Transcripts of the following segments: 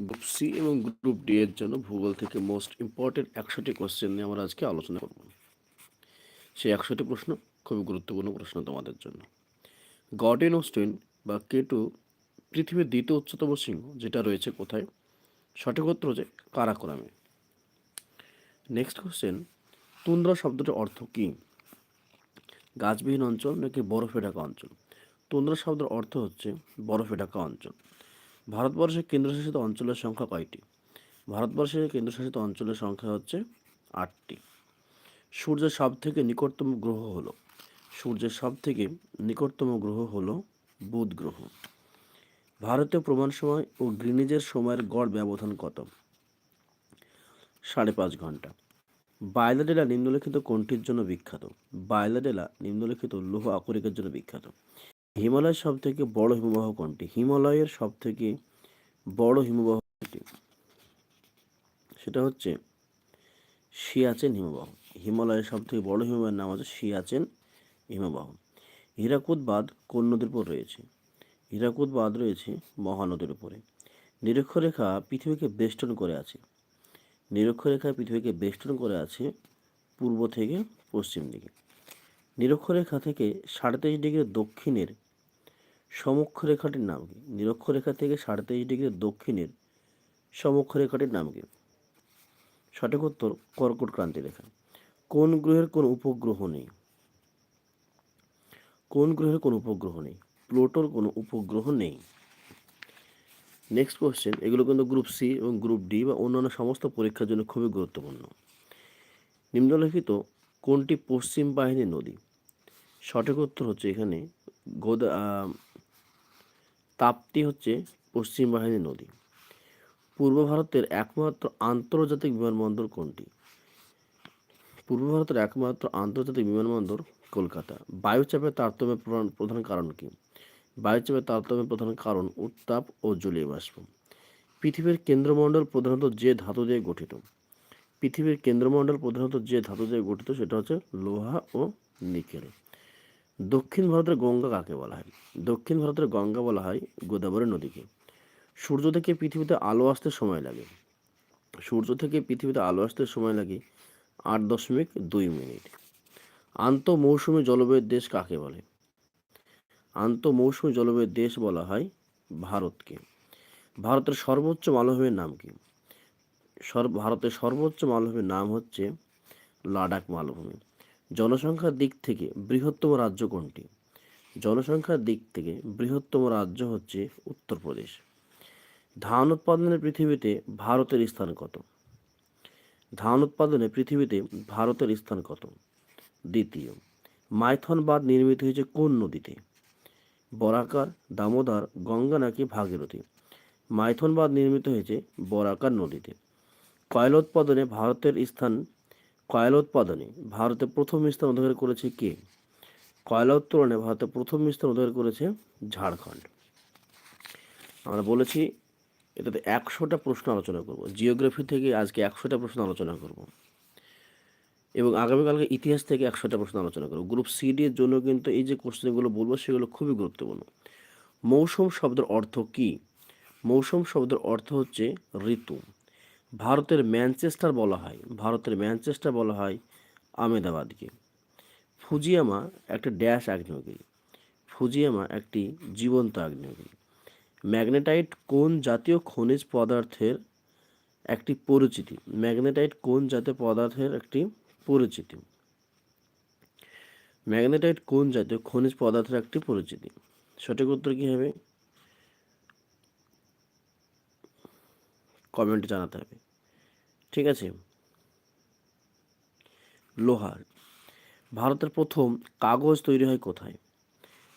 Group C এবং group D এর জন্য ভূগোল থেকে মোস্ট ইম্পর্টেন্ট একশোটি কোশ্চেন নিয়ে আমরা আজকে আলোচনা করব। সেই একশোটি প্রশ্ন খুবই গুরুত্বপূর্ণ প্রশ্ন তোমাদের জন্য। গডেন ওস্টেন বা কেটু পৃথিবীর দ্বিতীয় উচ্চতম সিংহ যেটা রয়েছে কোথায়? সঠিক উত্তর হচ্ছে কারাকোরামে। নেক্সট কোশ্চেন তুন্দ্রা শব্দটির অর্থ কী? গাছবিহীন অঞ্চল নাকি বরফে ঢাকা অঞ্চল? তুন্দ্রা শব্দের অর্থ হচ্ছে বরফে ঢাকা অঞ্চল। ভারতবর্ষের কেন্দ্রশাসিত অঞ্চলের সংখ্যা কয়টি? ভারতবর্ষের কেন্দ্রশাসিত অঞ্চলের সংখ্যা হচ্ছে আটটি। সূর্যের সব থেকে নিকটতম গ্রহ হলো, সূর্যের সব থেকে নিকটতম গ্রহ হলো বুধ গ্রহ। ভারতীয় প্রমাণ সময় ও গ্রিনিজের সময়ের গড় ব্যবধান কত? সাড়ে পাঁচ ঘণ্টা। বায়লাডেলা নিম্নলিখিত কোনটির জন্য বিখ্যাত? বায়লাডেলা নিম্নলিখিত লৌহ আকরিকের জন্য বিখ্যাত। হিমালয়ের সব থেকে বড় হিমবাহ কোনটি? হিমালয়ের সব থেকে বড় হিমবাহ কোনটি? সেটা হচ্ছে সিয়াচেন হিমবাহ। হিমালয়ের সব থেকে বড় হিমবাহের নাম হচ্ছে সিয়াচেন হিমবাহ। হীরাকুদ বাঁধ কোন নদীর উপর রয়েছে? হীরাকুদ বাঁধ রয়েছে মহানদীর উপরে। নিরক্ষরেখা পৃথিবীকে বেষ্টন করে আছে। নিরক্ষরেখা পৃথিবীকে বেষ্টন করে আছে পূর্ব থেকে পশ্চিম দিকে। নিরক্ষরেখা থেকে সাড়ে তেইশ ডিগ্রি দক্ষিণের সমক্ষরেখাটির নাম কি? নিরক্ষরেখা থেকে সাড়ে তেইশ ডিগ্রি দক্ষিণের সমক্ষরেখাটির নাম কি? সঠিক উত্তর কর্কট ক্রান্তি রেখা। কোন গ্রহের কোন উপগ্রহ নেই? কোন গ্রহের কোন উপগ্রহ নেই? প্লুটোর কোনো উপগ্রহ নেই? নেক্সট কোশ্চেন এগুলো কিন্তু গ্রুপ সি এবং গ্রুপ ডি বা অন্যান্য সমস্ত পরীক্ষার জন্য খুবই গুরুত্বপূর্ণ। নিম্নলিখিত কোনটি পশ্চিম বাহিনী নদী? সঠিক উত্তর হচ্ছে এখানে গোদা তাপ্তি হচ্ছে পশ্চিম বাহিনী নদী। পূর্ব ভারতের একমাত্র আন্তর্জাতিক বিমানবন্দর কোনটি? পূর্ব ভারতের একমাত্র আন্তর্জাতিক বিমানবন্দর কলকাতা। বায়ুচাপের তারতম্যের প্রধান প্রধান কারণ কি? বায়ুচাপের তারতম্যের প্রধান কারণ উত্তাপ ও জলীয় বাষ্প পৃথিবীর কেন্দ্রমণ্ডল প্রধানত যে ধাতু দিয়ে গঠিত। পৃথিবীর কেন্দ্রমণ্ডল প্রধানত যে ধাতু দিয়ে গঠিত সেটা হচ্ছে লোহা ও নিকেল। দক্ষিণ ভারতের গঙ্গা কাকে বলা হয়? দক্ষিণ ভারতের গঙ্গা বলা হয় গোদাবরী নদীকে। সূর্য থেকে পৃথিবীতে আলো আসতে সময় লাগে। সূর্য থেকে পৃথিবীতে আলো আসতে সময় লাগে আট দশমিক দুই মিনিট। আন্ত মৌসুমী জলবায়ুর দেশ কাকে বলে? আন্ত মৌসুমী জলবায়ুর দেশ বলা হয় ভারতকে। ভারতের সর্বোচ্চ মালভূমির নাম কি? সর ভারতের সর্বোচ্চ মালভূমির নাম হচ্ছে লাদাখ মালভূমি। জনসংখ্যার দিক থেকে বৃহত্তম রাজ্য কোনটি? জনসংখ্যার দিক থেকে বৃহত্তম রাজ্য হচ্ছে উত্তরপ্রদেশ। ধান উৎপাদনে পৃথিবীতে ভারতের স্থান কত? ধান উৎপাদনে পৃথিবীতে ভারতের স্থান কত? দ্বিতীয় মাইথন বাঁধ নির্মিত হয়েছে কোন নদীতে? বরাকার, দামোদর, গঙ্গা নাকি ভাগীরথী? মাইথন বাঁধ নির্মিত হয়েছে বরাকার নদীতে। কয়লা উৎপাদনে ভারতের স্থান কয়লা উৎপাদনে। ভারতে প্রথম স্থান অধিকার করেছে কে? কয়লা উত্তোলনে ভারতে প্রথম স্থান অধিকার করেছে ঝাড়খণ্ড। আমরা বলেছি, এটাতে একশোটা প্রশ্ন আলোচনা করব। জিওগ্রাফি থেকে আজকে একশোটা প্রশ্ন আলোচনা করব। এবং আগামীকালকে ইতিহাস থেকে একশোটা প্রশ্ন আলোচনা করব। গ্রুপ সিডি এর জন্য কিন্তু এই যে কোশ্চেনগুলো বলব, সেগুলো খুবই গুরুত্বপূর্ণ। মৌসুম শব্দের অর্থ কি? মৌসুম শব্দের অর্থ হচ্ছে ঋতু। ভারতের ম্যানচেস্টার বলা হয়, ভারতের ম্যানচেস্টার বলা হয় আমেদাবাদকে ফুজিয়ামা একটা ড্যাশ আগ্নেয়গিরি, ফুজিয়ামা একটি জীবন্ত আগ্নেয়গিরি। ম্যাগনেটাইট কোন জাতীয় খনিজ পদার্থের একটি পরিচিতি? ম্যাগনেটাইট কোন জাতীয় পদার্থের একটি পরিচিতি? ম্যাগনেটাইট কোন জাতীয় খনিজ পদার্থের একটি পরিচিতি? সঠিক উত্তর কী হবে? কমেন্টে জানাতে হবে। ঠিক আছে? লোহার। ভারতের প্রথম কাগজ তৈরি হয় কোথায়?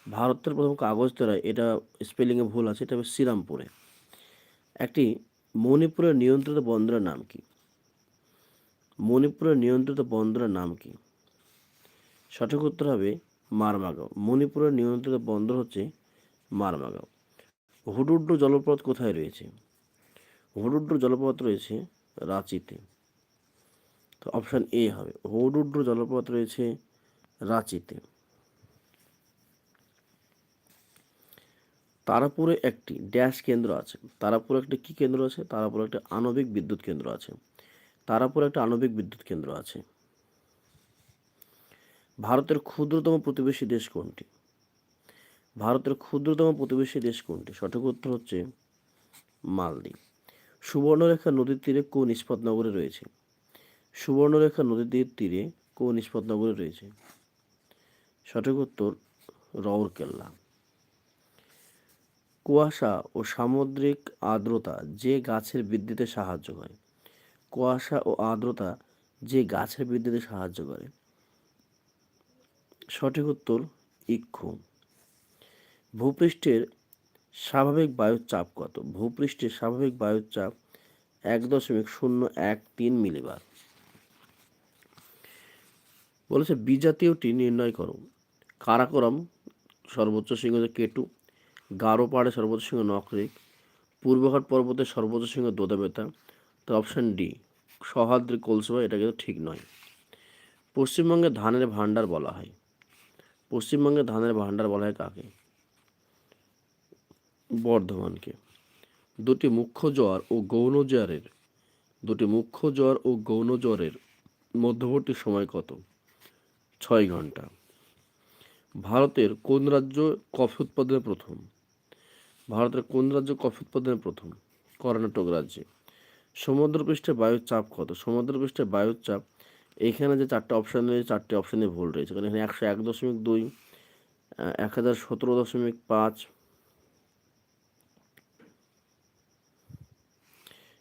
ভারতের প্রথম কাগজ তৈরি হয়, এটা স্পেলিংয়ে ভুল আছে, এটা হবে শ্রীরামপুরে। একটি মণিপুরের নিয়ন্ত্রিত বন্দরের নাম কি? মণিপুরের নিয়ন্ত্রিত বন্দরের নাম কি? সঠিক উত্তর হবে মারমাগাঁও। মণিপুরের নিয়ন্ত্রিত বন্দর হচ্ছে মারমাগাঁও। হুডুড্ডু জলপ্রপাত কোথায় রয়েছে? হুডুড্ডু জলপ্রপাত রয়েছে রাঁচিতে। তো অপশান এ হবে। হুডুড্ডু জলপ্রপাত রয়েছে রাঁচিতে। তারাপুরে একটি ড্যাশ কেন্দ্র আছে। তারাপুরে একটি কি কেন্দ্র আছে? তারাপুরে একটা আণবিক বিদ্যুৎ কেন্দ্র আছে। তারাপুরে একটা আণবিক বিদ্যুৎ কেন্দ্র আছে। ভারতের ক্ষুদ্রতম প্রতিবেশী দেশ কোনটি? ভারতের ক্ষুদ্রতম প্রতিবেশী দেশ কোনটি? সঠিক উত্তর হচ্ছে মালদ্বীপ। সুবর্ণরেখা নদীর তীরে কোন ইস্পাত নগরে রয়েছে? সুবর্ণরেখা নদীর তীরে কোন ইস্পাত নগরে রয়েছে? সঠিক উত্তর রাউরকেল্লা কুয়াশা ও সামুদ্রিক আর্দ্রতা যে গাছের বৃদ্ধিতে সাহায্য করে। কুয়াশা ও আর্দ্রতা যে গাছের বৃদ্ধিতে সাহায্য করে। সঠিক উত্তর, ইক্ষু। ভূপৃষ্ঠের স্বাভাবিক বায়ুর চাপ কত? ভূপৃষ্ঠের স্বাভাবিক বায়ুর চাপ এক দশমিক শূন্য এক তিন মিলিবার। বলেছে বিজাতীয়টি নির্ণয় করো। কারাকোরাম, সর্বোচ্চ শৃঙ্গ যে কেটু, গারো পাহাড়ে সর্বোচ্চ শৃঙ্গ নকরিক পূর্বঘাট পর্বতের সর্বোচ্চ শৃঙ্গ দোদাবেতা, তো অপশান ডি সহাদ্রি কলসবা এটা কিন্তু ঠিক নয়। পশ্চিমবঙ্গে ধানের ভাণ্ডার বলা হয়। পশ্চিমবঙ্গে ধানের ভাণ্ডার বলা হয় কাকে? বর্ধমানকে। দুটি মুখ্য জ্বর ও গৌণ জ্বরের দুটি মুখ্য জ্বর ও গৌণ জ্বরের মধ্যবর্তী সময় কত? ছয় ঘণ্টা। ভারতের কোন রাজ্য কফি উৎপাদনে প্রথম? ভারতের কোন রাজ্য কফি উৎপাদনে প্রথম? কর্ণাটক রাজ্যে। সমুদ্রপৃষ্ঠে বায়ুর চাপ কত? সমুদ্রপৃষ্ঠে বায়ুর চাপ, এখানে যে চারটে অপশান রয়েছে, চারটে অপশানে ভুল রয়েছে। কারণ এখানে একশো এক দশমিক দুই এক হাজার সতেরো দশমিক পাঁচ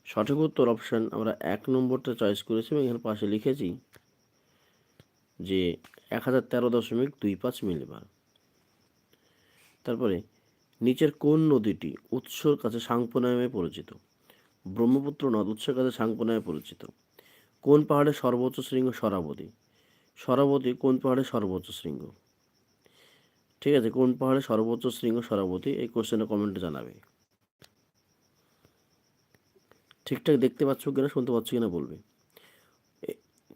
সঠিক উত্তর অপশান আমরা এক নম্বরটা চয়েস করেছি এবং এখানে পাশে লিখেছি যে এক হাজার তেরো দশমিক দুই পাঁচ মিলিবার তারপরে, নিচের কোন নদীটি উৎসর কাছে সাংপো নামে পরিচিত? ব্রহ্মপুত্র নদ উৎসের কাছে সাংপো নামে পরিচিত। কোন পাহাড়ের সর্বোচ্চ শৃঙ্গ সরাবতী? সরাবতী কোন পাহাড়ের সর্বোচ্চ শৃঙ্গ? ঠিক আছে, কোন পাহাড়ের সর্বোচ্চ শৃঙ্গ সরাবতী? এই কোশ্চেনে কমেন্টে জানাবে। ঠিকঠাক দেখতে পাচ্ছ কিনা, শুনতে পাচ্ছ কিনা বলবে।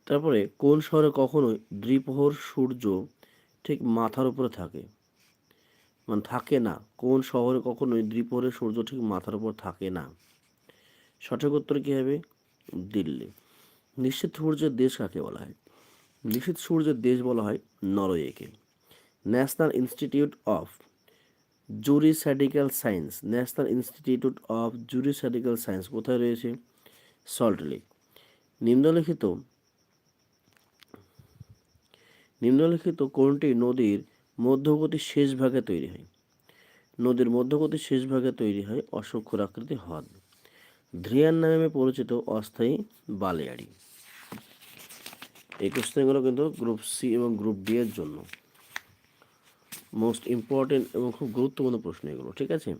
তারপরে, কোন শহরে কখনোই দ্বিপ্রহর সূর্য ঠিক মাথার উপরে থাকে? মানে থাকে না। কোন শহরে কখনোই দ্বিপ্রহরের সূর্য ঠিক মাথার উপর থাকে না। সঠিক উত্তর কী হবে? দিল্লি। নিশ্চিত সূর্যের দেশ কাকে বলা হয়? নিশ্চিত সূর্যের দেশ বলা হয় নরওয়েকে। National Institute of Juridical Science National Institute of Juridical Science কোথায় রয়েছে? Salt Lake. নিম্নলিখিত নিম্নলিখিত কোনটি নদীর মধ্যগতির শেষ ভাগে তৈরি হয়? নদীর মধ্যগতির শেষ ভাগে তৈরি হয় অসংখ্য আকৃতি হ্রদ। ধ্রিয়ান নামে পরিচিত অস্থায়ী বালিয়াড়ি। এই কোশ্চেনগুলো কিন্তু গ্রুপ সি এবং গ্রুপ ডি এর জন্য। মোস্ট ইম্পর্টেন্ট এবং খুব গুরুত্বপূর্ণ প্রশ্ন এগুলো, ঠিক আছে?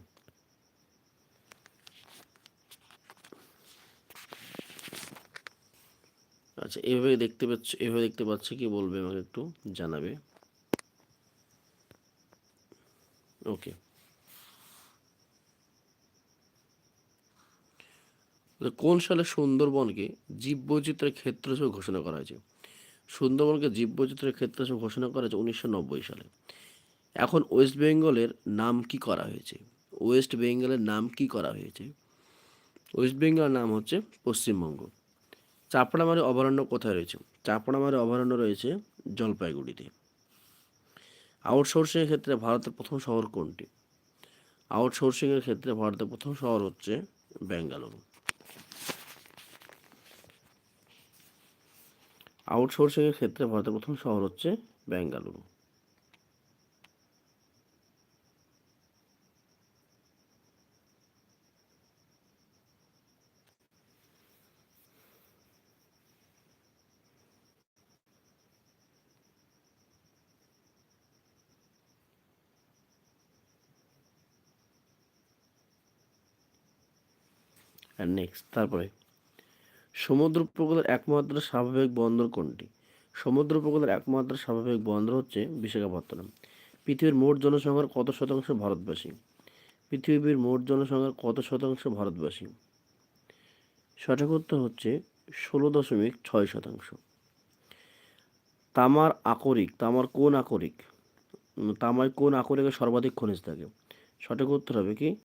আচ্ছা এভাবে দেখতে পাচ্ছ এভাবে দেখতে পাচ্ছি কি বলবে আমাকে একটু জানাবে? ওকে। কোন সালে সুন্দরবনকে জীববৈচিত্র্যের ক্ষেত্র হিসেবে ঘোষণা করা হয়েছে? সুন্দরবনকে জীববৈচিত্র্যের ক্ষেত্র হিসেবে ঘোষণা করা হয়েছে উনিশশো নব্বই সালে। এখন ওয়েস্ট বেঙ্গলের নাম কি করা হয়েছে? ওয়েস্ট বেঙ্গলের নাম কি করা হয়েছে? ওয়েস্ট বেঙ্গলের নাম হচ্ছে পশ্চিমবঙ্গ। চাপড়ামারি অভয়ারণ্য কোথায় রয়েছে? চাপড়ামারি অভয়ারণ্য রয়েছে জলপাইগুড়িতে। আউটসোর্সিংয়ের ক্ষেত্রে ভারতের প্রথম শহর কোনটি? আউটসোর্সিংয়ের ক্ষেত্রে ভারতের প্রথম শহর হচ্ছে বেঙ্গালুরু। আউটসোর্সিংয়ের ক্ষেত্রে ভারতের প্রথম শহর হচ্ছে বেঙ্গালুরু। আর নেক্সট তারপরে, সমুদ্র উপকূলের একমাত্র স্বাভাবিক বন্দর কোনটি? সমুদ্র উপকূলের একমাত্র স্বাভাবিক বন্দর হচ্ছে বিশাখাপত্তনম। পৃথিবীর মোট জনসংখ্যার কত শতাংশ ভারতবাসী? পৃথিবীর মোট জনসংখ্যার কত শতাংশ ভারতবাসী? সঠিক উত্তর হচ্ছে ষোলো দশমিক ছয় শতাংশ। তামার আকরিক, তামার কোন আকরিক? তামায় কোন আকরিকে সর্বাধিক খনিজ থাকে? সঠিক উত্তর হবে কি